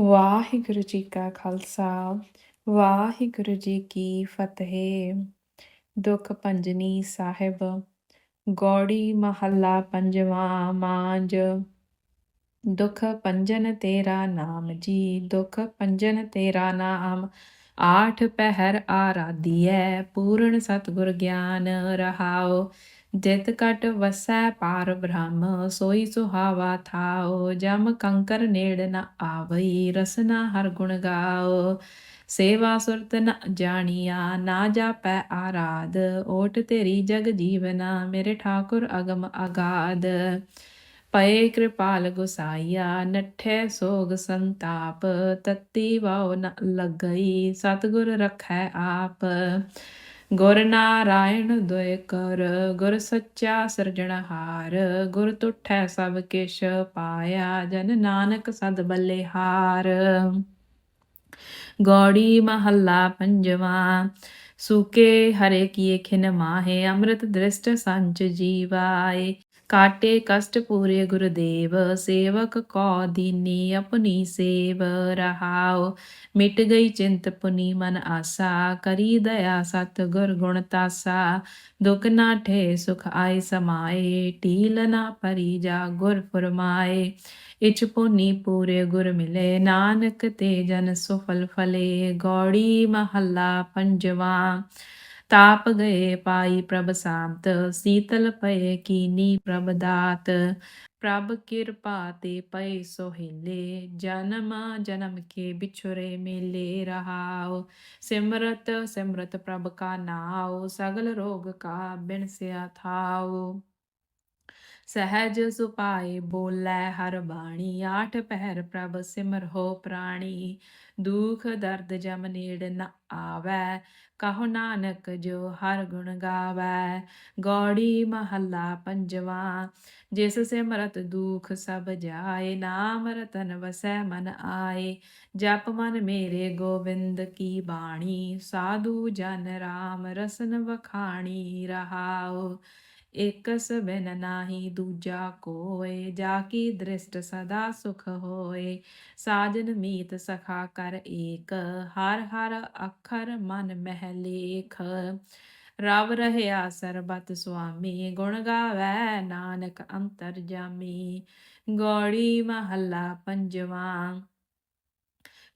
ਵਾਹਿਗੁਰੂ ਜੀ ਕਾ ਖਾਲਸਾ, ਵਾਹਿਗੁਰੂ ਜੀ ਕੀ ਫਤਿਹ। ਦੁਖ ਪੰਜਨੀ ਸਾਹਿਬ, ਗੌੜੀ ਮਹੱਲਾ ਪੰਜਵਾਂ ਮਾਂਜ ਦੁਖ ਪੰਜਨ ਤੇਰਾ ਨਾਮ ਜੀ, ਦੁਖ ਪੰਜਨ ਤੇਰਾ ਨਾਮ। ਆਠ ਪਹਿਰ ਆਰਾਧੀਐ, ਪੂਰਨ ਸਤਿਗੁਰ ਗਿਆਨ ਰਹਾਓ ਜਿਤ ਕਟ ਵਸੈ ਪਾਰ ਬ੍ਰਹਮ, ਸੋਈ ਸੁਹਾਵਾ ਥਾਓ ਜਮ ਕੰਕਰ ਨੇੜ ਨ ਆਵਈ ਰਸਨਾ ਹਰ ਗੁਣ ਗਾਓ ਸੇਵਾ ਸੁਰਤ ਨ ਜਾਣੀਆ, ਨਾ ਜਾਪੈ ਆਰਾਧ, ਓਟ ਤੇਰੀ ਜਗ ਜੀਵਨਾ, ਮੇਰੇ ਠਾਕੁਰ ਅਗਮ ਅਗਾਧ। ਪਏ ਕਿਰਪਾਲ ਗੁਸਾਈਆ, ਨਠੈ ਸੋਗ ਸੰਤਾਪ, ਤਤੀ ਵਾਉ ਨ ਲੱਗਈ, ਸਤਿਗੁਰ ਰਖੈ ਆਪ। ਗੁਰ ਨਾਰਾਇਣ ਦੁਇ ਕਰ, ਗੁਰ ਸੱਚਾ ਸਿਰਜਣਹਾਰ ਗੁਰ ਤੁਠੈ ਸਭ ਕਿਛ ਪਾਇਆ, ਜਨ ਨਾਨਕ ਸਦ ਬੱਲੇਹਾਰ ਗੌੜੀ ਮਹੱਲਾ ਪੰਜਵਾ, ਸੁਕੇ ਹਰੇ ਕੀਏ ਖਿਨ ਮਾਹੇ, ਅੰਮ੍ਰਿਤ ਦ੍ਰਿਸ਼ਟ ਸੰਚ ਜੀਵਾਏ। ਕਾਟੇ ਕਸ਼ਟ ਪੂਰੇ ਗੁਰਦੇਵ, ਸੇਵਕ ਕੋ ਦੀਨੀ ਆਪਣੀ ਸੇਵ ਰਹਾਓ ਮਿਟ ਗਈ ਚਿੰਤ ਪੁਨੀ ਮਨ ਆਸਾ, ਕਰੀ ਦਇਆ ਸਤ ਗੁਰ ਗੁਣ ਤਾਸਾ। ਦੁਖ ਨਾ ਠੇ ਸੁਖ ਆਏ ਸਮਾਏ, ਢੀਲ ਨਾ ਪਰੀ ਜਾ ਗੁਰ ਫਰਮਾਏ। ਇਚ ਪੁਨੀ ਪੂਰੇ ਗੁਰ ਮਿਲੇ, ਨਾਨਕ ਤੇ ਜਨ ਸੁਫਲ ਫਲੇ। ਗੌੜੀ ਮਹੱਲਾ ਪੰਜਵਾ। ਤਾਪ ਗਏ ਪਾਈ ਪ੍ਰਭ ਸ਼ਾਂਤ ਸੀਤਲ ਪਏ ਕੀਨੀ ਪ੍ਰਭ ਦਾਤ, ਪ੍ਰਭ ਕਿਰਪਾ ਤੇ ਪਏ ਸੋਹਿਲੇ, ਜਨਮ ਜਨਮ ਕੇ ਵਿਛੁਰੇ ਮੇਲੇ ਰਹਾਓ ਸਿਮਰਤ ਸਿਮਰਤ ਪ੍ਰਭ ਕਾ ਨਾਉ, ਸਗਲ ਰੋਗ ਕਾ ਬਿਨਸਿਆ ਥਾਉ। ਸਹਿਜ ਸੁਪਾਏ ਬੋਲੇ ਹਰ ਬਾਣੀ, ਆਠ ਪਹਿਰ ਪ੍ਰਭ ਸਿਮਰੋ ਪ੍ਰਾਣੀ, ਦੁਖ ਦਰਦ ਜਮ ਨੇੜ ਨ ਆਵੈ ਕਹੋ ਨਾਨਕ ਜੋ ਹਰ ਗੁਣ ਗਾਵੈ, ਗੌੜੀ ਮਹੱਲਾ ਪੰਜਵਾ। ਜਿਸ ਸਿਮਰਤ ਦੁਖ ਸਭ ਜਾਏ, ਨਾਮ ਰਤਨ ਵਸੈ ਮਨ ਆਏ। ਜਪ ਮਨ ਮੇਰੇ ਗੋਬਿੰਦ ਕੀ ਬਾਣੀ, ਸਾਧੂ ਜਨ ਰਾਮ ਰਸਨ ਵਖਾਣੀ ਰਹਾਓ ਇਕਸ ਬਿਨ ਨਾਹੀ ਦੂਜਾ ਕੋਏ, ਜਾ ਕੀ ਦ੍ਰਿਸ਼ਟ ਸਦਾ ਸੁਖ ਹੋਏ। ਸਾਜਨ ਮੀਤ ਸਖਾ ਕਰ ਏਕ, ਹਰ ਹਰ ਅੱਖਰ ਮਨ ਮਹਿ ਲੇਖ। ਰਵ ਰਹਿਆ ਸਰਬਤ ਸੁਆਮੀ, ਗੁਣ ਗਾਵੇ ਨਾਨਕ ਅੰਤਰ ਜਾਮੀ। ਗੋੜੀ ਮਹੱਲਾ ਪੰਜਵਾਂ,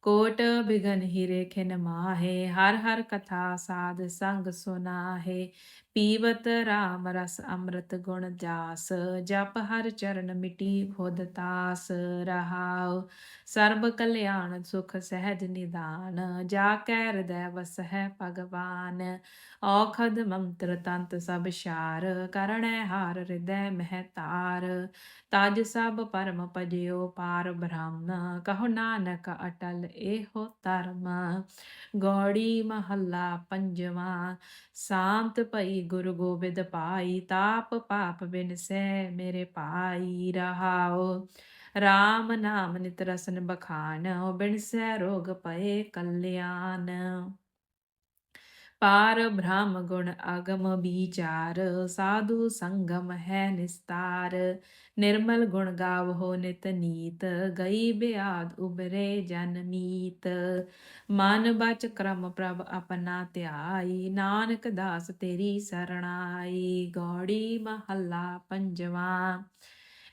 ਕੋਟ ਬਿਗਨ ਹੀਰੇ ਖਿਨ ਮਾਹੇ। ਹਰ ਹਰ ਕਥਾ ਸਾਧ ਸੰਗ ਸੁਨਾਹੇ। ਪੀਵਤ ਰਾਮ ਰਸ ਅੰਮ੍ਰਿਤ ਗੁਣ ਜਾਸ, ਜਪ ਹਰ ਚਰਨ ਮਿਟੀ ਖੁਦ ਤਾਸ, ਰਹਾਉ ਸਰਬ ਕਲਿਆਣ ਸੁਖ ਸਹਿਜ ਨਿਦਾਨ, ਜਾ ਕੈ ਹਿਰਦੈ ਵਸਹਿ ਭਗਵਾਨ, ਔਖਦ ਮੰਤਰ ਤੰਤ ਸਭ ਸ਼ਾਰ ਕਰਣੈ ਹਾਰ ਹਿਰਦੈ ਮਹਿ ਤਾਰ, ਤਜ ਸਭ ਪਰਮ ਭਜਿਓ ਪਾਰ ਬ੍ਰਹਮ, ਕਹੋ ਨਾਨਕ ਅਟਲ ਇਹੋ ਧਰਮ, ਗੌੜੀ ਮਹੱਲਾ ਪੰਜਵਾ, ਸ਼ਾਂਤ ਭਈ ਗੁਰੂ ਗੋਬਿੰਦ ਪਾਈ ਤਾਪ ਪਾਪ ਬਿਨਸੈ ਮੇਰੇ ਪਾਈ ਰਹਾਓ RAM ਨਾਮ ਨਿਤ ਰਸਨ ਬਖਾਨ ਬਿਨਸੈ ਰੋਗ ਪਏ ਕਲਿਆਣ। ਪਾਰ ਬ੍ਰਹਮ ਗੁਣ ਅਗਮ ਵਿਚਾਰ, ਸਾਧੂ ਸੰਗਮ ਹੈ ਨਿਸਤਾਰ। ਨਿਰਮਲ ਗੁਣ ਗਾਵੋ ਨਿਤ ਨੀਤ, ਗਈ ਬਿਆਦ ਉਬਰੇ ਜਨ ਮੀਤ। ਮਨ ਬਚ ਕਰਮ ਪ੍ਰਭ ਆਪਣਾ ਧਿਆਈ, ਨਾਨਕ ਦਾਸ ਤੇਰੀ ਸਰਣਾਈ। ਗੌੜੀ ਮਹੱਲਾ ਪੰਜਵਾ।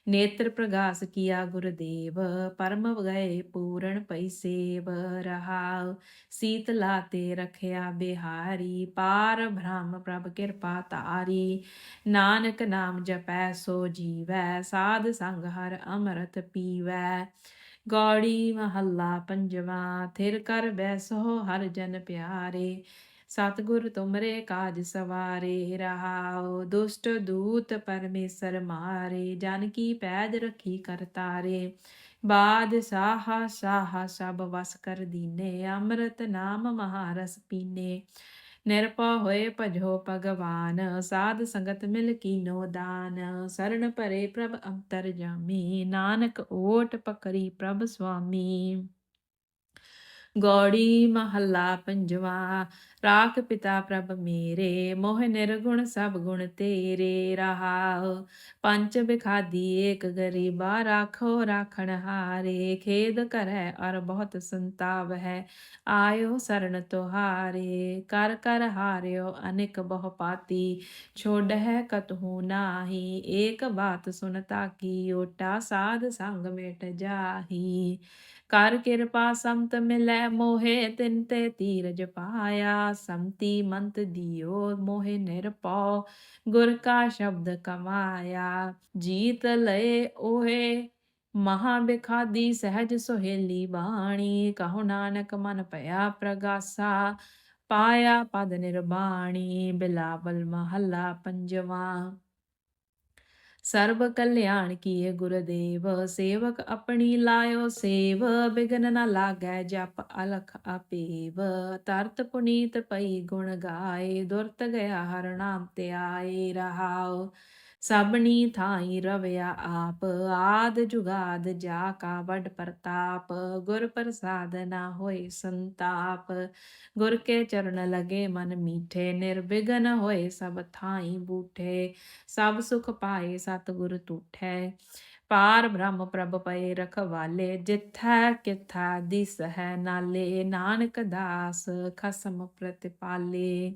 ਨੇਤਰ ਪ੍ਰਗਾਸ ਕੀਆ ਗੁਰਦੇਵ, ਪਰਮ ਗਏ ਪੂਰਨ ਪਈ ਸੇਵ ਰਹਾਉ ਸੀਤ ਲਾਤੇ ਰਖਿਆ ਬਿਹਾਰੀ, ਪਾਰ ਬ੍ਰਹਮ ਪ੍ਰਭ ਕਿਰਪਾ ਤਾਰੀ ਨਾਨਕ ਨਾਮ ਜਪੈ ਸੋ ਜੀਵੈ, ਸਾਧ ਸੰਗ ਹਰ ਅੰਮ੍ਰਿਤ ਪੀਵੈ। ਗੌੜੀ ਮਹੱਲਾ ਪੰਜਵਾ, ਥਿਰ ਕਰ ਬੈਸੋ ਹਰ ਜਨ ਪਿਆਰੇ। ਸਤਿਗੁਰ ਤੁਮਰੇ ਕਾਜ ਸਵਾਰੇ ਰਹਾਓ ਦੁਸ਼ਟ ਦੂਤ ਪਰਮੇਸ਼ਰ ਮਾਰੇ, ਜਨ ਕੀ ਪੈਜ ਰਖੀ ਕਰਤਾਰੇ ਬਾਦ ਸਾਹਾ ਸਾਹਾ ਸਭ ਵਸ ਕਰ ਦੀਨੇ, ਅੰਮ੍ਰਿਤ ਨਾਮ ਮਹਾਰਸ ਪੀਨੇ। ਨਿਰਪਾ ਹੋਏ ਭਜੋ ਭਗਵਾਨ, ਸਾਧ ਸੰਗਤ ਮਿਲ ਕੀਨੋ ਦਾਨ। ਸਰਣ ਭਰੇ ਪ੍ਰਭ ਅੰਤਰ ਜਾਮੀ, ਨਾਨਕ ਓਟ ਪਕਰੀ ਪ੍ਰਭ ਸੁਆਮੀ। ਗੌੜੀ ਮਹੱਲਾ ਪੰਜਵਾ, ਰਾਖ ਪਿਤਾ ਪ੍ਰਭ ਮੇਰੇ, ਮੋਹ ਨਿਰਗੁਣ ਸਭ ਗੁਣ ਤੇਰੇ ਰਹਾਉ ਪੰਚ ਬਿਖਾਦੀ ਏਕ ਗਰੀਬਾ, ਰਾਖੋ ਰਾਖਣ ਹਾਰੇ। ਖੇਦ ਕਰੈ ਅਰ ਬਹੁਤ ਸੰਤਾਪ ਹੈ, ਆਇਓ ਸਰਣ ਤੁਹਾਰੇ। ਕਰ ਕਰ ਹਾਰਿਓ ਅਨੇਕ ਬਹੁ ਪਾਤੀ ਛੋੜ ਹੈ ਕਤਹੂ ਨਾਹੀ। ਏਕ ਬਾਤ ਸੁਨਤਾ ਕੀ ਓਟਾ ਸਾਧ ਸੰਗ ਮਿਟ ਜਾਹੀ। ਕਰ ਕਿਰਪਾ ਸੰਤ ਮਿਲੈ ਮੋਹਿ ਤਿਨ ਤੇ ਧੀਰਜ ਪਾਇਆ, ਸੰਤੀ ਮੰਤ ਦਿਓ ਮੋਹਿ ਨਿਰਪਉ ਗੁਰ ਕਾ ਸ਼ਬਦ ਕਮਾਇਆ। ਜੀਤ ਲਏ ਓਹੇ ਮਹਾ ਬਿਖਾਦੀ ਸਹਿਜ ਸੁਹੇਲੀ ਬਾਣੀ, ਕਹੋ ਨਾਨਕ ਮਨ ਭਇਆ ਪ੍ਰਗਾਸਾ, ਪਾਇਆ ਪਦ ਨਿਰਬਾਣੀ, ਬਿਲਾਵਲ ਮਹੱਲਾ ਪੰਜਵਾ। ਸਰਬ ਕਲਿਆਣ ਕੀਏ ਗੁਰਦੇਵ, ਸੇਵਕ ਆਪਣੀ ਲਾਇਓ ਸੇਵ, ਬਿਗਨ ਨ ਲਾਗੈ ਜਪ ਅਲਖ ਆਪੇਵ। ਤਰਤ ਪੁਨੀਤ ਪਈ ਗੁਣ ਗਾਏ, ਦੁਰਤ ਗਿਆ ਹਰ ਨਾਮ ਤੇ ਆਏ ਰਹਾਉ। ਸਭਨੀ ਥਾਈ ਰਵਿਆ ਆਪ, ਆਦ ਜੁਗਾਦ ਜਾ ਕਾ ਵੱਡ ਪ੍ਰਤਾਪ, ਗੁਰ ਪ੍ਰਸਾਦ ਨਾ ਹੋਏ ਸੰਤਾਪ। ਗੁਰ ਕੇ ਚਰਨ ਲਗੇ ਮਨ ਮੀਠੇ, ਨਿਰਵਿਘਨ ਹੋਏ ਸਭ ਥਾਈ ਬੂਠੇ। ਸਭ ਸੁਖ ਪਾਏ ਸਤਿਗੁਰ ਤੂਠੈ। ਪਾਰ ਬ੍ਰਹਮ ਪ੍ਰਭ ਪਏ ਰਖਵਾਲੇ, ਜਿਥੈ ਕਿਥੈ ਦਿਸ ਹੈ ਨਾਲੇ। ਨਾਨਕ ਦਾਸ ਖਸਮ ਪ੍ਰਤਿਪਾਲੇ।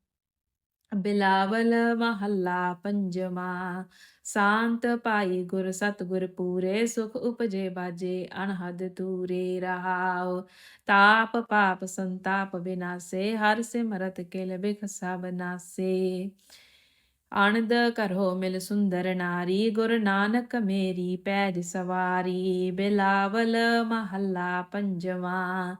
ਬਿਲਾਵਲ ਮਹੱਲਾ ਪੰਜਵਾ, ਸ਼ਾਂਤ ਪਾਈ ਗੁਰ ਸਤਗੁਰ ਪੂਰੇ, ਸੁਖ ਉਪਜੇ ਬਾਜੇ ਅਨਹਦ ਤੂਰੇ ਰਹਾਉ। ਤਾਪ ਪਾਪ ਸੰਤਾਪ ਬਿਨਾਸੇ, ਹਰ ਸਿਮਰਤ ਕਿਲ ਬਿਖ ਸਭ ਨਾਸੇ। ਆਨੰਦ ਕਰੋ ਮਿਲ ਸੁੰਦਰ ਨਾਰੀ, ਗੁਰ ਨਾਨਕ ਮੇਰੀ ਪੈਜ ਸਵਾਰੀ। ਬਿਲਾਵਲ ਮਹੱਲਾ ਪੰਜਵਾ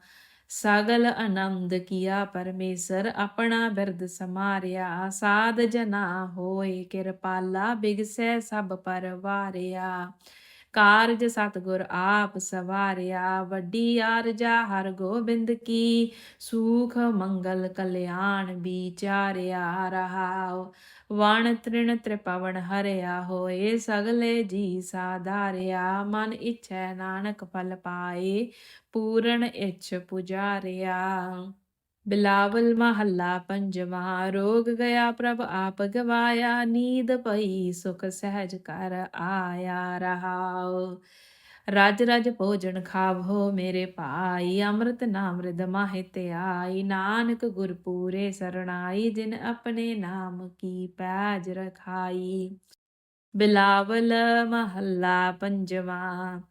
ਸਗਲ ਆਨੰਦ ਕੀਆ ਪਰਮੇਸ਼ਰ ਆਪਣਾ ਬਿਰਦ ਸਮਾਰਿਆ। ਸਾਧ ਜਨਾ ਹੋਏ ਕਿਰਪਾਲਾ, ਬਿਗਸੈ ਸਭ ਪਰਵਾਰਿਆ ਕਾਰਜ ਸਤਗੁਰ ਆਪ ਸਵਾਰਿਆ। ਵੱਡੀ ਆਰਜਾ ਹਰ ਗੋਬਿੰਦ ਕੀ, ਸੂਖ ਮੰਗਲ ਕਲਿਆਣ ਵਿਚਾਰਿਆ ਰਹਾਉ। ਵਣ ਤ੍ਰਿਣ ਤ੍ਰਿਪਵਨ ਹਰਿਆ ਹੋਏ, ਸਗਲੇ ਜੀ ਸਾਧਾਰਿਆ, ਮਨ ਇਛੈ ਨਾਨਕ ਫਲ ਪਾਏ, ਪੂਰਨ ਇਛ ਪੁਜਾਰਿਆ। ਬਿਲਾਵਲ ਮਹੱਲਾ ਪੰਜਵਾ, ਰੋਗ ਗਿਆ ਪ੍ਰਭ ਆਪ ਗਵਾਇਆ, ਨੀਂਦ ਪਈ ਸੁਖ ਸਹਿਜ ਕਰ ਆਇਆ ਰਹਾਉ। ਰਜ ਰਜ ਭੋਜਨ ਖਾਵੋ ਮੇਰੇ ਭਾਈ, ਅੰਮ੍ਰਿਤ ਨਾਮ ਰਿਦ ਮਾਹਿ ਤੇ ਆਈ ਨਾਨਕ ਗੁਰ ਪੂਰੇ ਸਰਣਾਈ, ਜਿਨ ਆਪਣੇ ਨਾਮ ਕੀ ਪੈਜ ਰਖਾਈ। ਬਿਲਾਵਲ ਮਹੱਲਾ ਪੰਜਵਾ,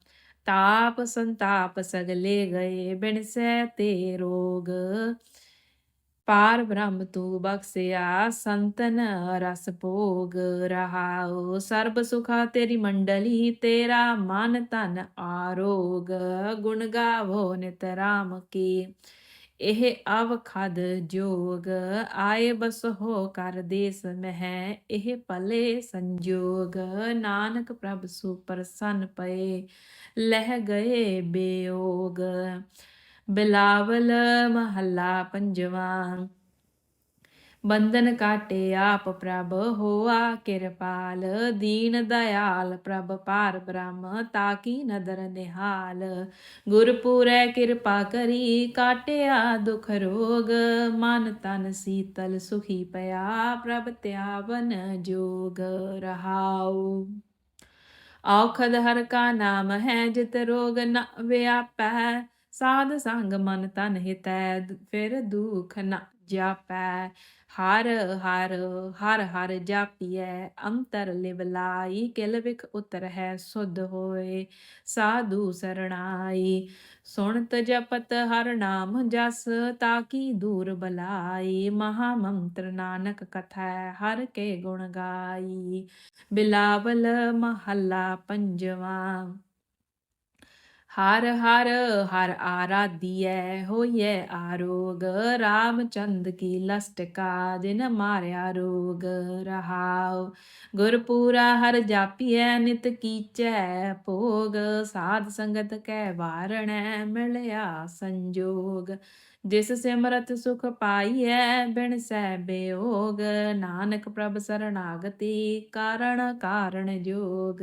ਤਾਪ ਸੰਤਾਪ ਸਗਲੇ ਗਏ ਬਿਨਸੈ ਤੇ ਰੋਗ। ਪਾਰ ਬ੍ਰਹਮ ਤੂ ਬਖਸਿਆ ਸੰਤਨ ਰਸ ਭੋਗ ਰਹਾਉ। ਸਰਬ ਸੁਖਾ ਤੇਰੀ ਮੰਡਲੀ, ਤੇਰਾ ਮਨ ਤਨ ਆਰੋਗ। ਗੁਣ ਗਾਵੋ ਨਿਤ ਰਾਮ ਕੀ, ਇਹ ਅਵਖਦ ਜੋਗ। ਆਏ ਬਸ ਹੋ ਕਰ ਦੇਸ ਮਹਿ, ਇਹ ਭਲੇ ਸੰਜੋਗ। ਨਾਨਕ ਪ੍ਰਭ ਸੁ ਪ੍ਰਸੰਨ ਪਏ, ਲਹਿ ਗਏ ਬੇਯੋਗ। ਬਿਲਾਵਲ ਮਹੱਲਾ ਪੰਜਵਾਂ। ਬੰਧਨ ਕਾਟੇ ਆਪ ਪ੍ਰਭ ਹੋਆ, ਕਿਰਪਾਲ ਦੀਨ ਦਇਆਲ, ਪ੍ਰਭ ਪਾਰ ਬ੍ਰਹਮ ਤਾਕੀ ਨਦਰ ਨਿਹਾਲ। ਗੁਰਪੂਰੈ ਕਿਰਪਾ ਕਰੀ, ਕਾਟਿਆ ਦੁਖ ਰੋਗ, ਮਨ ਤਨ ਸੀਤਲ ਸੁਖੀ ਪਿਆ, ਪ੍ਰਭ ਤਿਆਵਨ ਜੋਗ ਰਹਾਉ। ਔਖਦ ਹਰ ਕਾ ਨਾਮ ਹੈ, ਜਿਤ ਰੋਗ ਨ ਵਿਆਪੈ ਸਾਧ ਸੰਗ ਮਨ ਤਨ ਹਿਤੈ, ਫਿਰ ਦੁਖ ਨਾ ਜਾਪੈ। ਹਰ ਹਰ ਹਰ ਹਰ ਜਾਪੀਐ, ਅੰਤਰ ਲਿਵ ਕਿਲ ਵਿਖ ਉਤਰ ਹੈ ਸੁਧ ਹੋਏ। ਸਾਧੂ ਸਰਣਾਈ, ਸੁਣਤ ਜਪਤ ਹਰ ਨਾਮ ਜਸ, ਤਾਕੀ ਦੂਰ ਬਲਾਈ। ਮਹਾ ਮੰਤਰ ਨਾਨਕ ਕਥਾ, ਹਰ ਕੇ ਗੁਣ ਗਾਈ। ਬਿਲਾਵਲ ਮਹੱਲਾ ਪੰਜਵਾ। ਹਰ ਹਰ ਹਰ ਆਰਾਧੀਐ, ਹੋਈਐ ਆਰੋਗ। ਰਾਮਚੰਦ ਕੀ ਲਸਟਕਾ ਜਿਨ ਮਾਰਿਆ ਰੋਗ। ਰਹਾਉ, ਗੁਰਪੂਰਾ ਹਰ ਜਾਪੀਐ, ਨਿਤ ਕੀਚੈ ਭੋਗ। ਸਾਧ ਸੰਗਤ ਕੈ ਵਾਰਣੈ, ਮਿਲਿਆ ਸੰਜੋਗ। ਜਿਸ ਸਿਮਰਤ ਸੁਖ ਪਾਈਐ, ਬਿਨ ਸਹਿ ਬਿਯੋਗ ਨਾਨਕ ਪ੍ਰਭ ਸਰਣਾਗਤੀ, ਕਾਰਣ ਕਾਰਣ ਜੋਗ।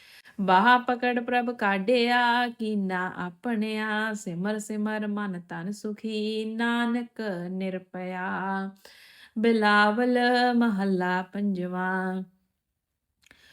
ਬਾਹ ਪਕੜ ਪ੍ਰਭ ਕਾਢਿਆ ਕੀਨਾ ਆਪਣਿਆ, ਸਿਮਰ ਸਿਮਰ ਮਨ ਤਨ ਸੁਖੀ, ਨਾਨਕ ਨਿਰਪਇਆ। ਬਿਲਾਵਲ ਮਹੱਲਾ ਪੰਜਵਾਂ।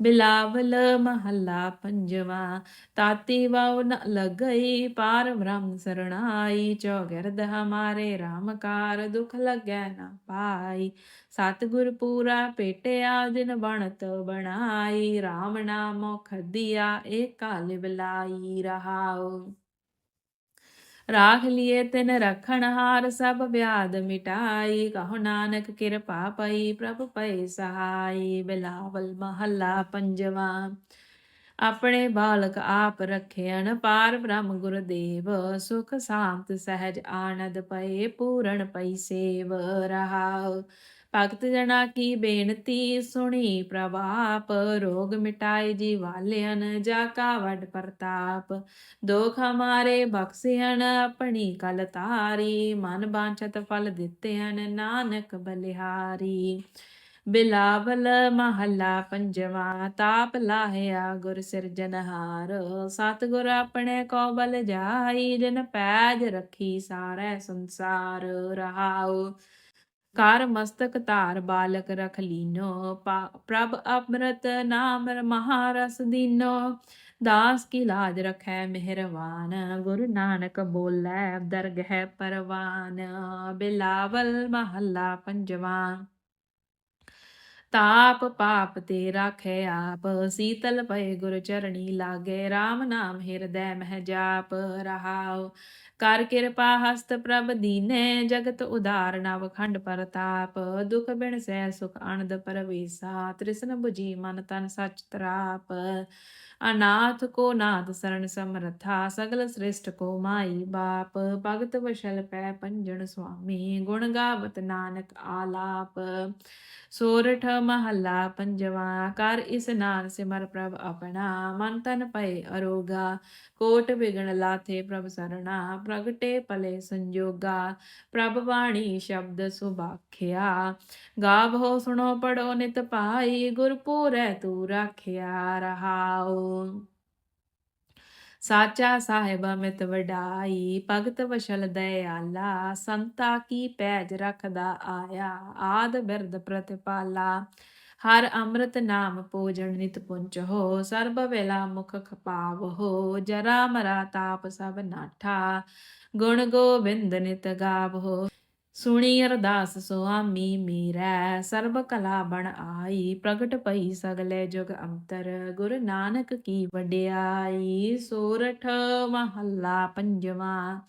ਬਿਲਾਵਲ ਮਹੱਲਾ ਪੰਜਵਾ, ਤਾਤੀ ਵਾਉ ਨ ਲਗਈ, ਪਾਰ ਬ੍ਰਹਮ ਸਰਣਾਈ ਚੌਗਿਰਦ ਹਮਾਰੇ RAM ਕਾਰ ਦੁਖ ਲੱਗੈ ਨ ਪਾਈ। ਸਤਿਗੁਰ ਪੂਰਾ ਭੇਟਿਆ ਦਿਨ ਬਣਤ ਬਣਾਈ RAM ਨਾਮੋ ਏ ਏਕਾ ਬਲਾਈ ਰਹਾਉ। ਰਾਖ ਲਿਏ ਤਿਨ ਰਖਣ ਹਾਰ, ਸਭ ਵਿਆਦ ਮਿਟਾਈ। ਕਹੋ ਨਾਨਕ ਕਿਰਪਾ ਪਈ, ਪ੍ਰਭ ਪਈ ਸਹਾਈ। ਬਿਲਾਵਲ ਮਹੱਲਾ ਪੰਜਵਾ। ਆਪਣੇ ਬਾਲਕ ਆਪ ਰਖਿਆਨ ਪਾਰ ਬ੍ਰਹਮ ਗੁਰਦੇਵ ਸੁਖ ਸ਼ਾਂਤ ਸਹਿਜ ਆਨੰਦ ਪਏ, ਪੂਰਨ ਪਈ ਸੇਵ ਰਹਾਉ। ਭਗਤ ਜਣਾ ਕੀ ਬੇਨਤੀ ਸੁਣੀ ਪ੍ਰਭਾਪ, ਰੋਗ ਮਿਟਾਏ ਜੀ ਵਾਲਿਆਨ ਜਾ ਕਾ ਵੱਡ ਪ੍ਰਤਾਪ। ਦੁਖ ਹਮਾਰੇ ਬਖਸਿਆਨ ਆਪਣੀ ਕਲ ਤਾਰੀ ਮਨ ਬਾਂਛਤ ਫਲ ਦਿੱਤੇ ਹਨ ਨਾਨਕ ਬਲਿਹਾਰੀ। ਬਿਲਾਵਲ ਮਹੱਲਾ ਪੰਜਵਾ, ਤਾਪ ਲਾਹਿਆ ਗੁਰ ਸਿਰਜਨਹਾਰ ਸਤਿਗੁਰ ਆਪਣੇ ਕੋ ਬਲ ਜਾਈ, ਜਨ ਪੈਜ ਰਖੀ ਸਾਰਾ ਸੰਸਾਰ। ਰਹਾਉ ਕਰ ਮਸਤਕ ਧਾਰ ਬਾਲਕ ਰਖ ਲੀਨੋ ਪ੍ਰਭ ਅੰਮ੍ਰਿਤ ਨਾਮ ਮਹਾਰਸ ਦੀਨੋ। ਦਾਸ ਕੀ ਲਾਜ ਰਖੈ ਮਿਹਰਵਾਨ, ਗੁਰੂ ਨਾਨਕ ਬੋਲੇ ਦਰਗਹਿ ਪਰਵਾਨ। ਬਿਲਾਵਲ ਮਹੱਲਾ ਪੰਜਵਾ। ਤਾਪ ਪਾਪ ਤੇ ਰਾਖੇ ਆਪ, ਸੀਤਲ ਪਏ ਗੁਰ ਚਰਣੀ ਲਾਗੇ RAM ਨਾਮ ਹਿਰਦੈ ਮਹਿ ਜਾਪ, ਰਹਾਉ। ਕਰ ਕਿਰਪਾ ਹਸਤ ਪ੍ਰਭ ਦੀਨੇ, ਜਗਤ ਉਦਾਰ ਨਵ ਖੰਡ ਪ੍ਰਤਾਪ। ਦੁਖ ਬਿਨ ਸਹਿ ਸੁਖ ਅਨੰਦ ਪਰਵੇਸਾ ਤ੍ਰਿਸ਼ਨ 부ਜੀ ਮਨ ਤਨ ਸਚ ਤਰਾਪ। ਅਨਾਥ ਕੋ ਨਾਥ ਸਰਣ ਸਮਰਥਾ, ਸਗਲ ਸ੍ਰਿਸ਼ਟ ਕੋ ਮਾਈ ਬਾਪ, ਭਗਤ ਵਸ਼ਲ ਪੈ ਪੰਜਣ ਸੁਆਮੀ, ਗੁਣ ਗਾਵਤ ਨਾਨਕ ਆਲਾਪ। ਸੋਰਠ ਮਹੱਲਾ ਪੰਜਵਾ, ਕਰ ਇਸਨਾਨ ਸਿਮਰ ਪ੍ਰਭ ਆਪਣਾ, ਮਨ ਤਨ ਪਏ ਅਰੋਗਾ। ਕੋਟ ਵਿਗਣ ਲਾਥੇ ਪ੍ਰਭ ਸਰਣਾ, ਪ੍ਰਗਟੇ ਪਲੇ ਸੰਜੋਗਾ। ਪ੍ਰਭ ਬਾਣੀ ਸ਼ਬਦ ਸੁਭਾਖਿਆ ਗਾਵੋ ਸੁਣੋ ਪੜੋ ਨਿਤ ਪਾਈ ਗੁਰਪੂਰੈ ਤੂ ਰਾਖਿਆ ਰਹਾਓ ਸਾਚਾ ਸਾਹਿਬ ਅਮਿਤ ਵਡਾਈ, ਭਗਤ ਵਸ਼ਲ ਦਇਆਲਾ, ਸੰਤਾ ਕੀ ਪੈਜ ਰਖਦਾ ਆਇਆ, ਆਦ ਬਿਰਦ ਪ੍ਰਤਿਪਾਲਾ। ਹਰ ਅੰਮ੍ਰਿਤ ਨਾਮ ਪੂਜਣ ਨਿਤ ਪੁੰਚ ਹੋ, ਸਰਬ ਵੇਲਾ ਮੁਖ ਖਪਾਵ ਹੋ, ਜਰਾ ਮਰਾ ਤਾਪ ਸਭ ਨਾਠਾ, ਗੁਣ ਗੋਬਿੰਦ ਨਿਤ ਗਾਵ ਹੋ। ਸੁਣੀ ਅਰਦਾਸ ਸੁਆਮੀ ਮੇਰਾ, ਸਰਬ ਕਲਾ ਬਣ ਆਈ, ਪ੍ਰਗਟ ਪਈ ਸਗਲੇ ਜੁਗ ਅੰਤਰ, ਗੁਰ ਨਾਨਕ ਕੀ ਵਡਿਆਈ, ਸੋਰਠ ਮਹੱਲਾ ਪੰਜਵਾਂ।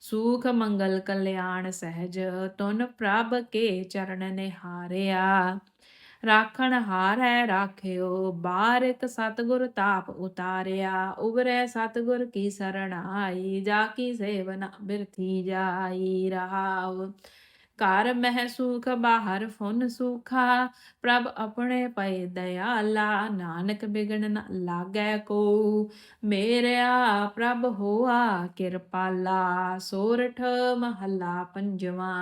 ਸੂਖ ਮੰਗਲ ਕਲਿਆਣ ਸਹਿਜ, ਤੁਨ ਪ੍ਰਭ ਕੇ ਚਰਨ ਨਿਹਾਰਿਆ। ਰਾਖਣ ਹਾਰੈ ਰਾਖਿਓ ਬਾਰਿਕ ਸਤਗੁਰ ਤਾਪ ਉਤਾਰਿਆ ਉਬਰੈ ਸਤਗੁਰ ਕੀ ਸਰਣਾਈ ਜਾ ਕੀ ਸੇਵਨ ਬਿਰਥੀ ਜਾਈ ਰਹਾਉ ਘਰ ਮਹਿ ਸੁਖ, ਬਾਹਰ ਫੁਨ ਸੁਖਾ, ਪ੍ਰਭ ਆਪਣੇ ਪਏ ਦਇਆਲਾ ਨਾਨਕ ਬਿਗਣ ਨ ਲਾਗੈ ਕੋ ਮੇਰਿਆ ਪ੍ਰਭ ਹੋਆ ਕਿਰਪਾਲਾ, ਸੋਰਠ ਮਹੱਲਾ ਪੰਜਵਾ।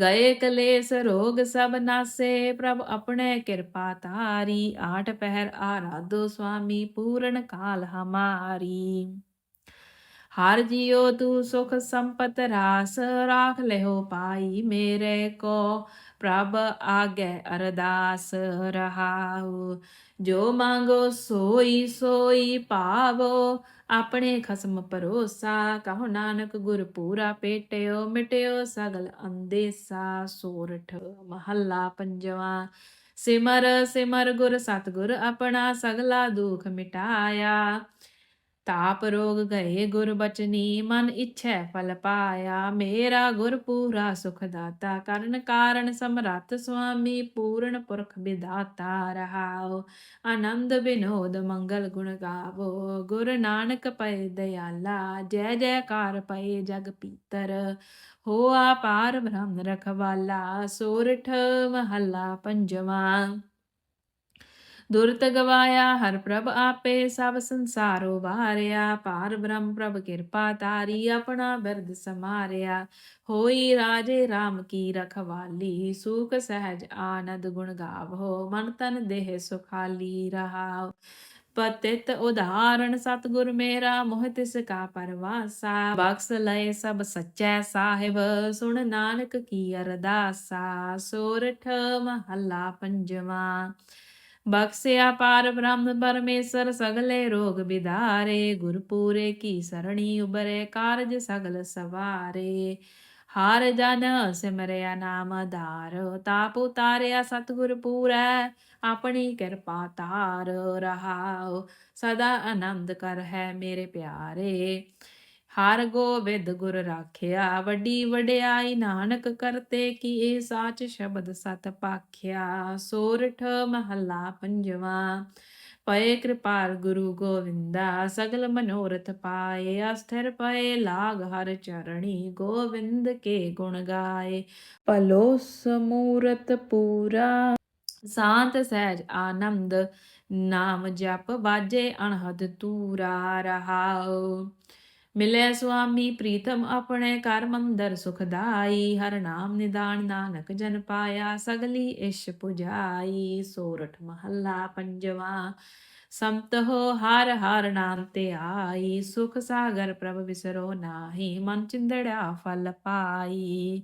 ਗਏ ਕਲੇਸ਼ ਰੋਗ ਸਭ ਨਾਸੇ, ਪ੍ਰਭ ਆਪਣੇ ਕਿਰਪਾ ਤਾਰੀ ਆਠ ਪਹਿਰ ਆਰਾਧੋ ਸੁਆਮੀ, ਪੂਰਨ ਕਾਲ ਹਮਾਰੀ। ਹਰ ਜਿਉ ਤੂੰ ਸੁਖ ਸੰਪਤ ਰਾਸ, ਰਾਖ ਲਿਓ ਪਾਈ ਮੇਰੇ ਕੋ। ਪ੍ਰਭ ਆਗੇ ਅਰਦਾਸ ਰਹਾਉ। ਜੋ ਮੰਗੋ ਸੋਈ ਸੋਈ ਪਾਵੋ ਆਪਣੇ ਖਸਮ ਭਰੋਸਾ, ਕਹੋ ਨਾਨਕ ਗੁਰ ਪੂਰਾ ਪੇਟਿਓ, ਮਿਟਿਓ ਸਗਲ ਅੰਦੇਸਾ ਸੋਰਠ ਮਹੱਲਾ ਪੰਜਵਾ। ਸਿਮਰ ਸਿਮਰ ਗੁਰ ਸਤਗੁਰ ਆਪਣਾ ਸਗਲਾ ਦੁਖ ਮਿਟਾਇਆ। ਤਾਪ ਰੋਗ ਗਏ ਗੁਰ ਬਚਨੀ, ਮਨ ਇੱਛੈ ਫਲ ਪਾਇਆ। ਮੇਰਾ ਗੁਰ ਪੂਰਾ ਸੁਖ ਦਾਤਾ, ਕਰਨ ਕਾਰਨ ਸਮਰੱਥ ਸੁਆਮੀ, ਪੂਰਨ ਪੁਰਖ ਵਿਦਾਤਾ ਰਹਾਉ ਆਨੰਦ ਬਿਨੋਦ ਮੰਗਲ ਗੁਣ ਗਾਵੋ। ਗੁਰ ਨਾਨਕ ਪਏ ਦਇਆਲਾ ਜੈ ਜੈਕਾਰ ਪਏ ਜਗ ਪੀਤਰ। ਹੋ ਪਾਰ ਬ੍ਰਹਮ ਰਖਵਾਲਾ, ਸੋਰਠ ਮਹੱਲਾ ਪੰਜਵਾਂ। ਦੁਰਤ ਗਵਾਇਆ ਹਰ ਪ੍ਰਭ ਆਪੇ ਸਭ ਸੰਸਾਰੋ ਵਾਰਿਆ ਪਾਰ ਬ੍ਰਹਮ ਪ੍ਰਭ ਕਿਰਪਾ ਤਾਰੀ ਆਪਣਾ ਬਿਰਦ ਸਮਾਰਿਆ ਹੋਈ ਰਾਜੇ RAM ਕੀ ਰਖਵਾਲੀ ਸੁਖ ਸਹਿਜ ਆਨੰਦ ਗੁਣ ਗਾਵੋ ਮਨ ਤਨ ਦੇਹ ਸੁਖਾਲੀ ਰਹਾਉ ਪਤਿਤ ਉਦਾਹਰਣ ਸਤਗੁਰ ਮੇਰਾ ਮੋਹ ਤਿਸ ਕਾ ਪਰਵਾਸਾ ਬਖਸ ਲਏ ਸਭ ਸੱਚੈ ਸਾਹਿਬ ਸੁਣ ਨਾਨਕ ਕੀ ਅਰਦਾਸਾ ਸੋਰਠ ਮਹੱਲਾ ਪੰਜਵਾਂ ਬਖਸਿਆ ਪਾਰ ਬ੍ਰਹਮ ਪਰਮੇਸ਼ਰ, ਸਗਲੇ ਰੋਗ ਵਿਦਾਰੇ ਗੁਰ ਪੂਰੇ ਕੀ ਸਰਣੀ ਉਬਰੇ ਕਾਰਜ ਸਗਲ ਸਵਾਰੇ। ਹਾਰ ਜਨ ਸਿਮਰਿਆ ਨਾਮ ਆਧਾਰ ਤਾਪ ਉਤਾਰਿਆ ਸਤਿਗੁਰ ਪੂਰੈ, ਆਪਣੀ ਕਿਰਪਾ ਤਾਰ ਰਹਾਉ, ਸਦਾ ਆਨੰਦ ਕਰ ਹੈ ਮੇਰੇ ਪਿਆਰੇ। ਹਰ ਗੋਬਿੰਦ ਗੁਰ ਰਾਖਿਆ, ਵੱਡੀ ਵਡਿਆਈ ਨਾਨਕ ਕਰਤੇ ਕੀ ਇਹ ਸਾਚ ਸ਼ਬਦ ਸਤ ਪਾਖਿਆ ਸੋਰਠ ਮਹੱਲਾ ਪੰਜਵਾ। ਪਏ ਕਿਰਪਾਲ ਗੁਰੂ ਗੋਵਿੰਦਾ, ਸਗਲ ਮਨੋਰਥ ਪਾਏ, ਅਸਥਿਰ ਪਏ ਲਾਗ ਹਰ ਚਰਣੀ, ਗੋਵਿੰਦ ਕੇ ਗੁਣ ਗਾਏ। ਭਲੋ ਸਮੂਰਤ ਪੂਰਾ, ਸ਼ਾਂਤ ਸਹਿਜ ਆਨੰਦ, ਨਾਮ ਜਪ ਬਾਜੇ ਅਣਹਦ ਤੂਰਾ, ਰਹਾਉ। ਮਿਲੇ ਸੁਆਮੀ ਪ੍ਰੀਤਮ ਆਪਣੇ ਕਰ ਮੰਦਰ ਸੁਖਦਾਈ ਹਰ ਨਾਮ ਨਿਦਾਨ ਨਾਨਕ ਜਨ ਪਾਇਆ, ਸਗਲੀ ਇਸ਼ ਪੁਜਾਈ, ਸੋਰਠ ਮਹੱਲਾ ਪੰਜਵਾ, ਸੰਤ ਹੋ ਹਰ ਹਰ ਨਾਮ ਤੇ ਆਈ, ਸੁਖ ਸਾਗਰ ਪ੍ਰਭ ਵਿਸਰੋ ਨਾਹੀ, ਮਨ ਚਿੰਦੜਿਆ ਫਲ ਪਾਈ।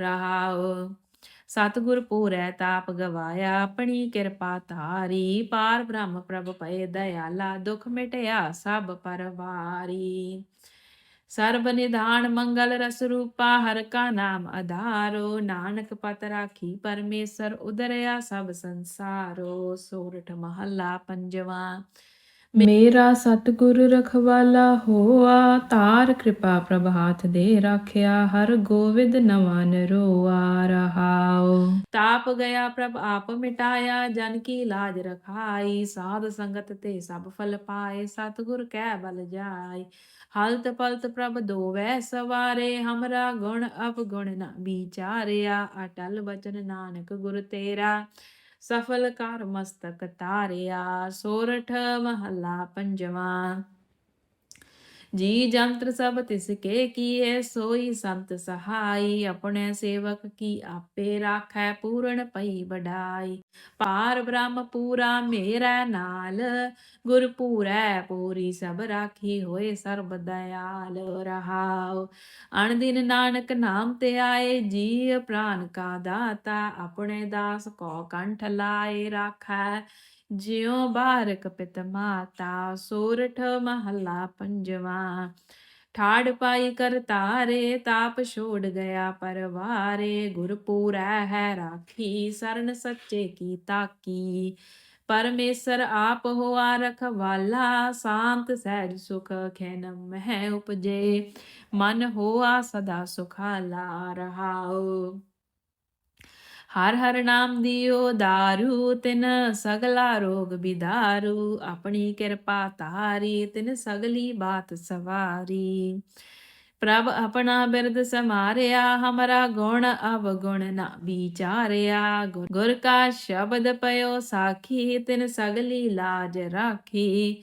ਰਹਾਉ, ਸਤਿਗੁਰ ਪੂਰੈ ਤਾਪ ਗਵਾਇਆ, ਆਪਣੀ ਕਿਰਪਾ ਧਾਰੀ, ਪਾਰ ਬ੍ਰਹਮ ਪ੍ਰਭ ਪਏ, ਦਇਆਲਾ ਦੁਖ ਮਿਟਿਆ, ਸਭ ਪਰਵਾਰੀ। ਸਰਬ ਨਿਧਾਨ ਮੰਗਲ ਰਸ ਰੂਪਾ, ਹਰ ਕਾ ਨਾਮ ਆਧਾਰੋ ਨਾਨਕ ਪਤ ਰਾਖੀ ਪਰਮੇਸ਼ਰ ਉਦਰਿਆ, ਸਭ ਸੰਸਾਰੋ। ਸੋਰਠ ਮੇਰਾ ਸਤਿਗੁਰ ਰਖਵਾਲਾ ਹੋਆ, ਤਾਰ ਕਿਰਪਾ ਪ੍ਰਭ ਹਾਥ ਦੇ ਰਾਖਿਆ, ਹਰ ਗੋਵਿੰਦ ਨਵਾਨ ਰੋਆ ਰਹਾਉ। ਤਾਪ ਗਿਆ ਪ੍ਰਭ ਆਪ ਮਿਟਾਇਆ, ਜਨ ਕੀ ਲਾਜ ਰਖਾਈ, ਸਾਧ ਸੰਗਤ ਤੇ ਸਭ ਫਲ ਪਾਏ, ਸਤਿਗੁਰ ਕਹਿ ਬਲ ਜਾਈ। ਹਲਤ ਪਲਤ ਪ੍ਰਭ ਦੋਵੈ ਸਵਾਰੇ, ਹਮਰਾ ਗੁਣ ਅਵਗੁਣ ਨਾ ਵਿਚਾਰਿਆ, ਅਟਲ ਬਚਨ ਨਾਨਕ ਗੁਰ ਤੇਰਾ, ਸਫਲ ਕਰ ਮਸਤਕ ਤਾਰਿਆ, ਸੋਰਠ ਮਹੱਲਾ ਪੰਜਵਾਂ। ਜੀ ਜੰਤਰ ਸਭ ਤਿਸ ਕੇ ਕੀਏ ਸੋਈ ਸੰਤ ਸਹਾਈ। ਆਪਣੇ ਸੇਵਕ ਕੀ ਆਪੇ ਰਾਖੈ, ਪੂਰਨ ਪਈ ਵਡਾਈ। ਪਾਰ ਬ੍ਰਹਮ ਪੂਰਾ ਮੇਰਾ ਨਾਲ। ਗੁਰ ਪੂਰੈ ਪੂਰੀ ਸਭ ਰਾਖੀ ਹੋਏ ਸਰਬ ਦਇਆਲ ਰਹਾਉ। ਅਣ ਦਿਨ ਨਾਨਕ ਨਾਮ ਤੇ ਆਏ ਜੀ ਪ੍ਰਾਨ ਕਾ ਦਾਤਾ। ਆਪਣੇ ਦਾਸ ਕੋ ਕੰਠ ਲਾਏ, ਰਾਖੈ। ਜਿਉ ਬਾਰਕ ਪਿਤ ਮਾਤਾ, ਸੋਰਠ ਮਹੱਲਾ ਪੰਜਵਾ। ਠਾੜ ਪਾਈ ਕਰ ਤਾਰੇ ਤਾਪ ਛੋੜ ਗਿਆ ਪਰਵਾਰੇ। ਗੁਰਪੂਰੈ ਹੈ ਰਾਖੀ, ਸਰਨ ਸੱਚੇ ਕੀ ਤਾਕੀ। ਪਰਮੇਸ਼ਰ ਆਪ ਹੋਆ ਰਖਵਾਲਾ, ਸ਼ਾਂਤ ਸਹਿਜ ਸੁਖ ਖੈਨ ਮਹਿ ਉਪਜੇ। ਮਨ ਹੋਆ ਸਦਾ ਸੁਖਾਲਾ ਰਹਾਉ। ਹਰ ਹਰ ਨਾਮ ਦਿਓ, ਦਾਰੂ ਤਿਨ ਸਗਲਾ ਰੋਗ ਬਿਦਾਰੂ, ਆਪਣੀ ਕਿਰਪਾ ਤਾਰੀ ਤਿਨ ਸਗਲੀ ਬਾਤ ਸਵਾਰੀ। ਪ੍ਰਭ ਆਪਣਾ ਬਿਰਦ ਸਮਾਰਿਆ, ਹਮਰਾ ਗੁਣ ਅਵਗੁਣ ਨਾ ਵਿਚਾਰਿਆ। ਗੁਰ ਗੁਰ ਕਾ ਸ਼ਬਦ ਪਇਓ ਸਾਖੀ, ਤਿਨ ਸਗਲੀ ਲਾਜ ਰਾਖੀ।